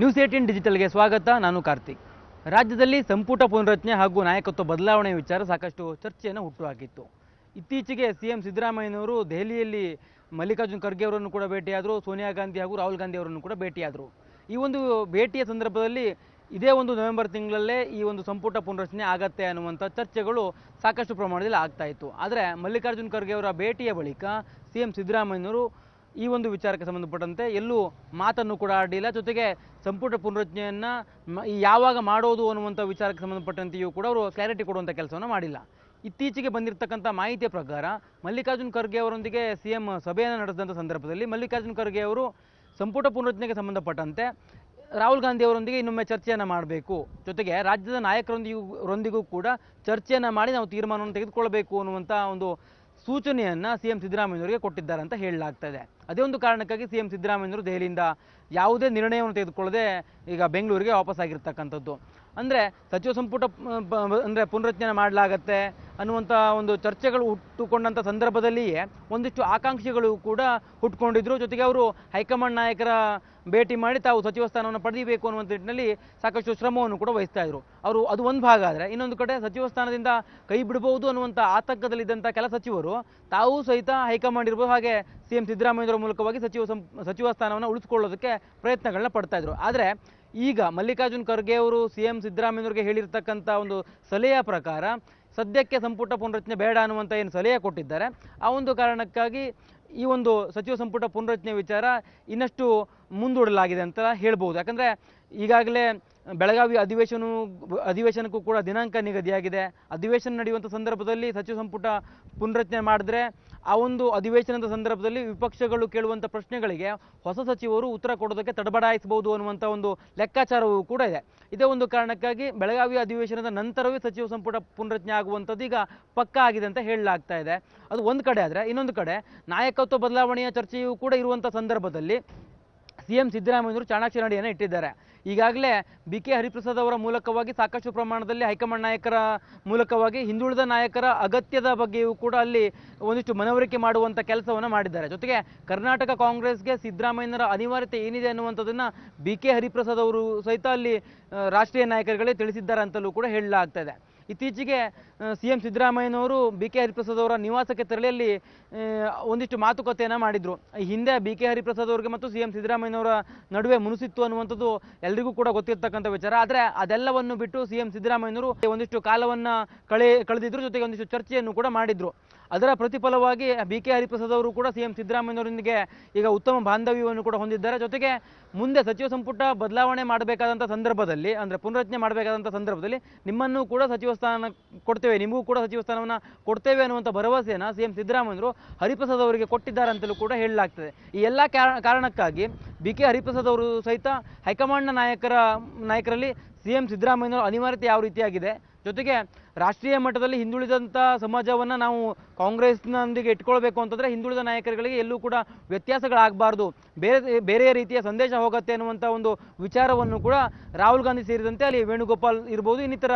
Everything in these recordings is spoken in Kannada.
ನ್ಯೂಸ್ ಏಟೀನ್ ಡಿಜಿಟಲ್ಗೆ ಸ್ವಾಗತ. ನಾನು ಕಾರ್ತಿಕ್. ರಾಜ್ಯದಲ್ಲಿ ಸಂಪುಟ ಪುನರಚನೆ ಹಾಗೂ ನಾಯಕತ್ವ ಬದಲಾವಣೆ ವಿಚಾರ ಸಾಕಷ್ಟು ಚರ್ಚೆಯನ್ನು ಹುಟ್ಟುಹಾಕಿತ್ತು. ಇತ್ತೀಚೆಗೆ ಸಿ ಎಂ ಸಿದ್ದರಾಮಯ್ಯನವರು ದೆಹಲಿಯಲ್ಲಿ ಮಲ್ಲಿಕಾರ್ಜುನ್ ಖರ್ಗೆ ಅವರನ್ನು ಕೂಡ ಭೇಟಿಯಾದರು, ಸೋನಿಯಾ ಗಾಂಧಿ ಹಾಗೂ ರಾಹುಲ್ ಗಾಂಧಿ ಅವರನ್ನು ಕೂಡ ಭೇಟಿಯಾದರು. ಈ ಒಂದು ಭೇಟಿಯ ಸಂದರ್ಭದಲ್ಲಿ ಇದೇ ಒಂದು ನವೆಂಬರ್ ತಿಂಗಳಲ್ಲೇ ಈ ಒಂದು ಸಂಪುಟ ಪುನರಚನೆ ಆಗತ್ತೆ ಅನ್ನುವಂಥ ಚರ್ಚೆಗಳು ಸಾಕಷ್ಟು ಪ್ರಮಾಣದಲ್ಲಿ ಆಗ್ತಾ ಇತ್ತು. ಆದರೆ ಮಲ್ಲಿಕಾರ್ಜುನ್ ಖರ್ಗೆ ಅವರ ಭೇಟಿಯ ಬಳಿಕ ಸಿ ಎಂ ಸಿದ್ದರಾಮಯ್ಯನವರು ಈ ಒಂದು ವಿಚಾರಕ್ಕೆ ಸಂಬಂಧಪಟ್ಟಂತೆ ಎಲ್ಲೂ ಮಾತನ್ನು ಕೂಡ ಆಡಿಲ್ಲ. ಜೊತೆಗೆ ಸಂಪುಟ ಪುನರಚನೆಯನ್ನು ಯಾವಾಗ ಮಾಡೋದು ಅನ್ನುವಂಥ ವಿಚಾರಕ್ಕೆ ಸಂಬಂಧಪಟ್ಟಂತೆಯೂ ಕೂಡ ಅವರು ಕ್ಲಾರಿಟಿ ಕೊಡುವಂಥ ಕೆಲಸವನ್ನು ಮಾಡಿಲ್ಲ. ಇತ್ತೀಚೆಗೆ ಬಂದಿರತಕ್ಕಂಥ ಮಾಹಿತಿಯ ಪ್ರಕಾರ ಮಲ್ಲಿಕಾರ್ಜುನ್ ಖರ್ಗೆ ಅವರೊಂದಿಗೆ ಸಿ ಎಂ ಸಭೆಯನ್ನು ನಡೆಸಿದಂಥ ಸಂದರ್ಭದಲ್ಲಿ ಮಲ್ಲಿಕಾರ್ಜುನ್ ಖರ್ಗೆ ಅವರು ಸಂಪುಟ ಪುನರಚನೆಗೆ ಸಂಬಂಧಪಟ್ಟಂತೆ ರಾಹುಲ್ ಗಾಂಧಿ ಅವರೊಂದಿಗೆ ಇನ್ನೊಮ್ಮೆ ಚರ್ಚೆಯನ್ನು ಮಾಡಬೇಕು. ಜೊತೆಗೆ ರಾಜ್ಯದ ನಾಯಕರೊಂದಿಗೂ, ರೊಂದಿಗೂ ಕೂಡ ಚರ್ಚೆಯನ್ನು ಮಾಡಿ ನಾವು ತೀರ್ಮಾನವನ್ನು ತೆಗೆದುಕೊಳ್ಳಬೇಕು ಅನ್ನುವಂಥ ಒಂದು ಸೂಚನೆಯನ್ನು ಸಿ ಎಂ ಸಿದ್ದರಾಮಯ್ಯನವರಿಗೆ ಕೊಟ್ಟಿದ್ದಾರೆ ಅಂತ ಹೇಳಲಾಗ್ತದೆ ಅದೇ ಒಂದು ಕಾರಣಕ್ಕಾಗಿ ಸಿ ಎಂ ಸಿದ್ದರಾಮಯ್ಯನವರು ದೆಹಲಿಯಿಂದ ಯಾವುದೇ ನಿರ್ಣಯವನ್ನು ತೆಗೆದುಕೊಳ್ಳದೆ ಈಗ ಬೆಂಗಳೂರಿಗೆ ವಾಪಸ್ ಆಗಿರ್ತಕ್ಕಂಥದ್ದು. ಅಂದರೆ ಸಚಿವ ಸಂಪುಟ ಅಂದರೆ ಪುನರ್ರಚನೆ ಮಾಡಲಾಗತ್ತೆ ಅನ್ನುವಂಥ ಒಂದು ಚರ್ಚೆಗಳು ಹುಟ್ಟುಕೊಂಡಂಥ ಸಂದರ್ಭದಲ್ಲಿಯೇ ಒಂದಿಷ್ಟು ಆಕಾಂಕ್ಷಿಗಳು ಕೂಡ ಹುಟ್ಕೊಂಡಿದ್ರು. ಜೊತೆಗೆ ಅವರು ಹೈಕಮಾಂಡ್ ನಾಯಕರ ಭೇಟಿ ಮಾಡಿ ತಾವು ಸಚಿವ ಸ್ಥಾನವನ್ನು ಪಡೆಯಬೇಕು ಅನ್ನುವಂಥ ನಿಟ್ಟಿನಲ್ಲಿ ಸಾಕಷ್ಟು ಶ್ರಮವನ್ನು ಕೂಡ ವಹಿಸ್ತಾ ಇದ್ರು. ಅವರು, ಅದು ಒಂದು ಭಾಗ ಆದರೆ ಇನ್ನೊಂದು ಕಡೆ ಸಚಿವ ಸ್ಥಾನದಿಂದ ಕೈ ಬಿಡಬಹುದು ಅನ್ನುವಂಥ ಆತಂಕದಲ್ಲಿದ್ದಂಥ ಕೆಲ ಸಚಿವರು ತಾವು ಸಹಿತ ಹೈಕಮಾಂಡ್ ಇರ್ಬೋದು. ಹಾಗೆ ಸಿ ಎಂ ಸಿದ್ದರಾಮಯ್ಯರ ಮೂಲಕವಾಗಿ ಸಚಿವ ಸಚಿವ ಸ್ಥಾನವನ್ನು ಉಳಿಸ್ಕೊಳ್ಳೋದಕ್ಕೆ ಪ್ರಯತ್ನಗಳನ್ನ ಪಡ್ತಾ ಇದ್ರು. ಆದರೆ ಈಗ ಮಲ್ಲಿಕಾರ್ಜುನ್ ಖರ್ಗೆ ಅವರು ಸಿ ಎಂ ಸಿದ್ದರಾಮಯ್ಯವ್ರಿಗೆ ಹೇಳಿರ್ತಕ್ಕಂಥ ಒಂದು ಸಲಹೆಯ ಪ್ರಕಾರ ಸದ್ಯಕ್ಕೆ ಸಂಪುಟ ಪುನರಚನೆ ಬೇಡ ಅನ್ನುವಂಥ ಏನು ಸಲಹೆ ಕೊಟ್ಟಿದ್ದಾರೆ. ಆ ಒಂದು ಕಾರಣಕ್ಕಾಗಿ ಈ ಒಂದು ಸಚಿವ ಸಂಪುಟ ಪುನರಚನೆ ವಿಚಾರ ಇನ್ನಷ್ಟು ಮುಂದೂಡಲಾಗಿದೆ ಅಂತ ಹೇಳ್ಬೋದು. ಯಾಕಂದರೆ ಈಗಾಗಲೇ ಬೆಳಗಾವಿ ಅಧಿವೇಶನ, ಅಧಿವೇಶನಕ್ಕೂ ಕೂಡ ದಿನಾಂಕ ನಿಗದಿಯಾಗಿದೆ. ಅಧಿವೇಶನ ನಡೆಯುವಂಥ ಸಂದರ್ಭದಲ್ಲಿ ಸಚಿವ ಸಂಪುಟ ಪುನರಚನೆ ಮಾಡಿದ್ರೆ ಆ ಒಂದು ಅಧಿವೇಶನದ ಸಂದರ್ಭದಲ್ಲಿ ವಿಪಕ್ಷಗಳು ಕೇಳುವಂಥ ಪ್ರಶ್ನೆಗಳಿಗೆ ಹೊಸ ಸಚಿವರು ಉತ್ತರ ಕೊಡೋದಕ್ಕೆ ತಡಬಡಾಯಿಸಬಹುದು ಅನ್ನುವಂಥ ಒಂದು ಲೆಕ್ಕಾಚಾರವೂ ಕೂಡ ಇದೆ. ಇದೇ ಒಂದು ಕಾರಣಕ್ಕಾಗಿ ಬೆಳಗಾವಿ ಅಧಿವೇಶನದ ನಂತರವೇ ಸಚಿವ ಸಂಪುಟ ಪುನರಚನೆ ಆಗುವಂಥದ್ದು ಈಗ ಪಕ್ಕಾ ಆಗಿದೆ ಅಂತ ಹೇಳಲಾಗ್ತಾ ಇದೆ. ಅದು ಒಂದು ಕಡೆ ಆದರೆ ಇನ್ನೊಂದು ಕಡೆ ನಾಯಕತ್ವ ಬದಲಾವಣೆಯ ಚರ್ಚೆಯೂ ಕೂಡ ಇರುವಂಥ ಸಂದರ್ಭದಲ್ಲಿ ಸಿ ಎಂ ಸಿದ್ದರಾಮಯ್ಯವರು ಚಾಣಾಕ್ಷ ನಡೆಯನ್ನು ಇಟ್ಟಿದ್ದಾರೆ. ಈಗಾಗಲೇ ಬಿ ಕೆ ಹರಿಪ್ರಸಾದ್ ಅವರ ಮೂಲಕವಾಗಿ ಸಾಕಷ್ಟು ಪ್ರಮಾಣದಲ್ಲಿ ಹೈಕಮಾಂಡ್ ನಾಯಕರ ಮೂಲಕವಾಗಿ ಹಿಂದುಳಿದ ನಾಯಕರ ಅಗತ್ಯದ ಬಗ್ಗೆಯೂ ಕೂಡ ಅಲ್ಲಿ ಒಂದಿಷ್ಟು ಮನವರಿಕೆ ಮಾಡುವಂಥ ಕೆಲಸವನ್ನು ಮಾಡಿದ್ದಾರೆ. ಜೊತೆಗೆ ಕರ್ನಾಟಕ ಕಾಂಗ್ರೆಸ್ಗೆ ಸಿದ್ದರಾಮಯ್ಯನವರ ಅನಿವಾರ್ಯತೆ ಏನಿದೆ ಅನ್ನುವಂಥದ್ದನ್ನು ಬಿ ಕೆ ಹರಿಪ್ರಸಾದ್ ಅವರು ಸಹಿತ ಅಲ್ಲಿ ರಾಷ್ಟ್ರೀಯ ನಾಯಕರುಗಳೇ ತಿಳಿಸಿದ್ದಾರೆ ಅಂತಲೂ ಕೂಡ ಹೇಳಲಾಗ್ತಾ ಇದೆ. ಇತ್ತೀಚೆಗೆ ಸಿ ಎಂ ಸಿದ್ದರಾಮಯ್ಯನವರು ಬಿ ಕೆ ಹರಿಪ್ರಸಾದ್ ಅವರ ನಿವಾಸಕ್ಕೆ ತೆರಳಿ ಅಲ್ಲಿ ಒಂದಿಷ್ಟು ಮಾತುಕತೆಯನ್ನು ಮಾಡಿದರು. ಹಿಂದೆ ಬಿ ಕೆ ಹರಿಪ್ರಸಾದ್ ಅವರಿಗೆ ಮತ್ತು ಸಿ ಎಂ ಸಿದ್ದರಾಮಯ್ಯನವರ ನಡುವೆ ಮುನಿಸಿತ್ತು ಅನ್ನುವಂಥದ್ದು ಎಲ್ರಿಗೂ ಕೂಡ ಗೊತ್ತಿರ್ತಕ್ಕಂಥ ವಿಚಾರ. ಆದರೆ ಅದೆಲ್ಲವನ್ನು ಬಿಟ್ಟು ಸಿ ಎಂ ಸಿದ್ದರಾಮಯ್ಯನವರು ಒಂದಿಷ್ಟು ಕಾಲವನ್ನು ಕಳೆ, ಕಳೆದಿದ್ರು, ಜೊತೆಗೆ ಒಂದಿಷ್ಟು ಚರ್ಚೆಯನ್ನು ಕೂಡ ಮಾಡಿದ್ರು. ಅದರ ಪ್ರತಿಫಲವಾಗಿ ಬಿ ಕೆ ಹರಿಪ್ರಸಾದ್ ಅವರು ಕೂಡ ಸಿ ಎಂ ಸಿದ್ದರಾಮಯ್ಯನವರೊಂದಿಗೆ ಈಗ ಉತ್ತಮ ಬಾಂಧವ್ಯವನ್ನು ಕೂಡ ಹೊಂದಿದ್ದಾರೆ. ಜೊತೆಗೆ ಮುಂದೆ ಸಚಿವ ಸಂಪುಟ ಬದಲಾವಣೆ ಮಾಡಬೇಕಾದಂಥ ಸಂದರ್ಭದಲ್ಲಿ, ಅಂದರೆ ಪುನರಚನೆ ಮಾಡಬೇಕಾದಂಥ ಸಂದರ್ಭದಲ್ಲಿ ನಿಮ್ಮನ್ನು ಕೂಡ ಸಚಿವ ಸ್ಥಾನ ಕೊಡ್ತೇವೆ, ನಿಮಗೂ ಕೂಡ ಸಚಿವ ಸ್ಥಾನವನ್ನು ಕೊಡ್ತೇವೆ ಅನ್ನುವಂಥ ಭರವಸೆಯನ್ನು ಸಿ ಎಂ ಸಿದ್ದರಾಮಯ್ಯರು ಹರಿಪ್ರಸಾದ್ ಅವರಿಗೆ ಕೊಟ್ಟಿದ್ದಾರೆ ಅಂತಲೂ ಕೂಡ ಹೇಳಲಾಗ್ತದೆ. ಈ ಎಲ್ಲ ಕಾರಣ- ಕಾರಣಕ್ಕಾಗಿ ಬಿ ಕೆ ಹರಿಪ್ರಸಾದ್ ಅವರು ಸಹಿತ ಹೈಕಮಾಂಡ್ನ ನಾಯಕರ, ನಾಯಕರಲ್ಲಿ ಸಿ ಎಂ ಸಿದ್ದರಾಮಯ್ಯನವರು ಅನಿವಾರ್ಯತೆ ಯಾವ ರೀತಿಯಾಗಿದೆ? ಜೊತೆಗೆ ರಾಷ್ಟ್ರೀಯ ಮಟ್ಟದಲ್ಲಿ ಹಿಂದುಳಿದಂಥ ಸಮಾಜವನ್ನು ನಾವು ಕಾಂಗ್ರೆಸ್ನೊಂದಿಗೆ ಇಟ್ಕೊಳ್ಬೇಕು ಅಂತಂದರೆ ಹಿಂದುಳಿದ ನಾಯಕರುಗಳಿಗೆ ಎಲ್ಲೂ ಕೂಡ ವ್ಯತ್ಯಾಸಗಳಾಗಬಾರ್ದು. ಬೇರೆ ಬೇರೆ ರೀತಿಯ ಸಂದೇಶ ಹೋಗುತ್ತೆ ಅನ್ನುವಂಥ ಒಂದು ವಿಚಾರವನ್ನು ಕೂಡ ರಾಹುಲ್ ಗಾಂಧಿ ಸೇರಿದಂತೆ ಅಲ್ಲಿ ವೇಣುಗೋಪಾಲ್ ಇರ್ಬೋದು, ಇನ್ನಿತರ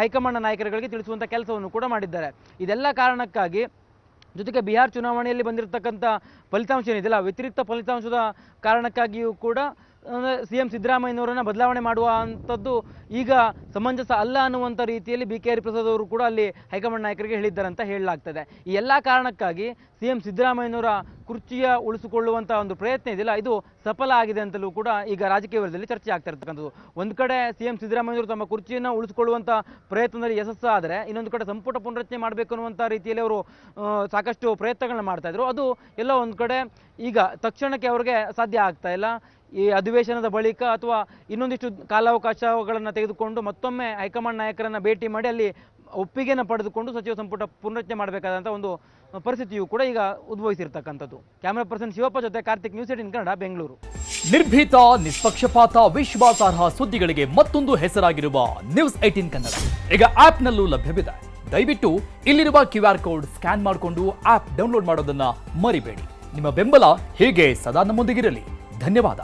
ಹೈಕಮಾಂಡ್ ನಾಯಕರುಗಳಿಗೆ ತಿಳಿಸುವಂಥ ಕೆಲಸವನ್ನು ಕೂಡ ಮಾಡಿದ್ದಾರೆ. ಇದೆಲ್ಲ ಕಾರಣಕ್ಕಾಗಿ ಜೊತೆಗೆ ಬಿಹಾರ್ ಚುನಾವಣೆಯಲ್ಲಿ ಬಂದಿರತಕ್ಕಂಥ ಫಲಿತಾಂಶ ಏನಿದೆಯಲ್ಲ ವ್ಯತಿರಿಕ್ತ ಫಲಿತಾಂಶದ ಕಾರಣಕ್ಕಾಗಿಯೂ ಕೂಡ ಸಿ ಎಂ ಸಿದ್ದರಾಮಯ್ಯನವರನ್ನ ಬದಲಾವಣೆ ಮಾಡುವ ಅಂಥದ್ದು ಈಗ ಸಮಂಜಸ ಅಲ್ಲ ಅನ್ನುವಂಥ ರೀತಿಯಲ್ಲಿ ಬಿ ಕೆ ಹರಿಪ್ರಸಾದ್ ಅವರು ಕೂಡ ಅಲ್ಲಿ ಹೈಕಮಾಂಡ್ ನಾಯಕರಿಗೆ ಹೇಳಿದ್ದಾರೆ ಅಂತ ಹೇಳಲಾಗ್ತದೆ. ಈ ಎಲ್ಲ ಕಾರಣಕ್ಕಾಗಿ ಸಿ ಎಂ ಸಿದ್ದರಾಮಯ್ಯನವರ ಕುರ್ಚಿಯ ಉಳಿಸಿಕೊಳ್ಳುವಂಥ ಒಂದು ಪ್ರಯತ್ನ ಇದೆಯಲ್ಲ ಇದು ಸಫಲ ಆಗಿದೆ ಅಂತಲೂ ಕೂಡ ಈಗ ರಾಜಕೀಯ ವಲಯದಲ್ಲಿ ಚರ್ಚೆ ಆಗ್ತಾ ಇರ್ತಕ್ಕಂಥದ್ದು. ಒಂದು ಕಡೆ ಸಿ ಎಂ ಸಿದ್ದರಾಮಯ್ಯವರು ತಮ್ಮ ಕುರ್ಚಿಯನ್ನು ಉಳಿಸಿಕೊಳ್ಳುವಂಥ ಪ್ರಯತ್ನದಲ್ಲಿ ಯಶಸ್ಸು ಆದರೆ, ಇನ್ನೊಂದು ಕಡೆ ಸಂಪುಟ ಪುನರಚನೆ ಮಾಡಬೇಕು ಅನ್ನುವಂಥ ರೀತಿಯಲ್ಲಿ ಅವರು ಸಾಕಷ್ಟು ಪ್ರಯತ್ನಗಳನ್ನ ಮಾಡ್ತಾ ಇದ್ರು. ಅದು ಎಲ್ಲ ಒಂದು ಕಡೆ ಈಗ ತಕ್ಷಣಕ್ಕೆ ಅವ್ರಿಗೆ ಸಾಧ್ಯ ಆಗ್ತಾ ಇಲ್ಲ. ಈ ಅಧಿವೇಶನದ ಬಳಿಕ ಅಥವಾ ಇನ್ನೊಂದಿಷ್ಟು ಕಾಲಾವಕಾಶಗಳನ್ನು ತೆಗೆದುಕೊಂಡು ಮತ್ತೊಮ್ಮೆ ಹೈಕಮಾಂಡ್ ನಾಯಕರನ್ನು ಭೇಟಿ ಮಾಡಿ ಅಲ್ಲಿ ಒಪ್ಪಿಗೆಯನ್ನು ಪಡೆದುಕೊಂಡು ಸಚಿವ ಸಂಪುಟ ಪುನರಚನೆ ಮಾಡಬೇಕಾದಂಥ ಒಂದು ಪರಿಸ್ಥಿತಿಯು ಕೂಡ ಈಗ ಉದ್ಭವಿಸಿರ್ತಕ್ಕಂಥದ್ದು. ಕ್ಯಾಮರಾ ಪರ್ಸನ್ ಶಿವಪ್ಪ ಜೊತೆ ಕಾರ್ತಿಕ್ ನ್ಯೂಸ್ ಏಟಿನ್ ಕನ್ನಡ, ಬೆಂಗಳೂರು. ನಿರ್ಭೀತ, ನಿಷ್ಪಕ್ಷಪಾತ, ವಿಶ್ವಾಸಾರ್ಹ ಸುದ್ದಿಗಳಿಗೆ ಮತ್ತೊಂದು ಹೆಸರಾಗಿರುವ ನ್ಯೂಸ್ ಏಟಿನ್ ಕನ್ನಡ. ಈಗ ಆಪ್ನಲ್ಲೂ ಲಭ್ಯವಿದೆ. ದಯವಿಟ್ಟು ಇಲ್ಲಿರುವ ಕ್ಯೂ ಆರ್ ಕೋಡ್ ಸ್ಕ್ಯಾನ್ ಮಾಡಿಕೊಂಡು ಆಪ್ ಡೌನ್ಲೋಡ್ ಮಾಡೋದನ್ನ ಮರಿಬೇಡಿ. ನಿಮ್ಮ ಬೆಂಬಲ ಹೀಗೆ ಸದಾ ನಮ್ಮೊಂದಿಗಿರಲಿ. ಧನ್ಯವಾದ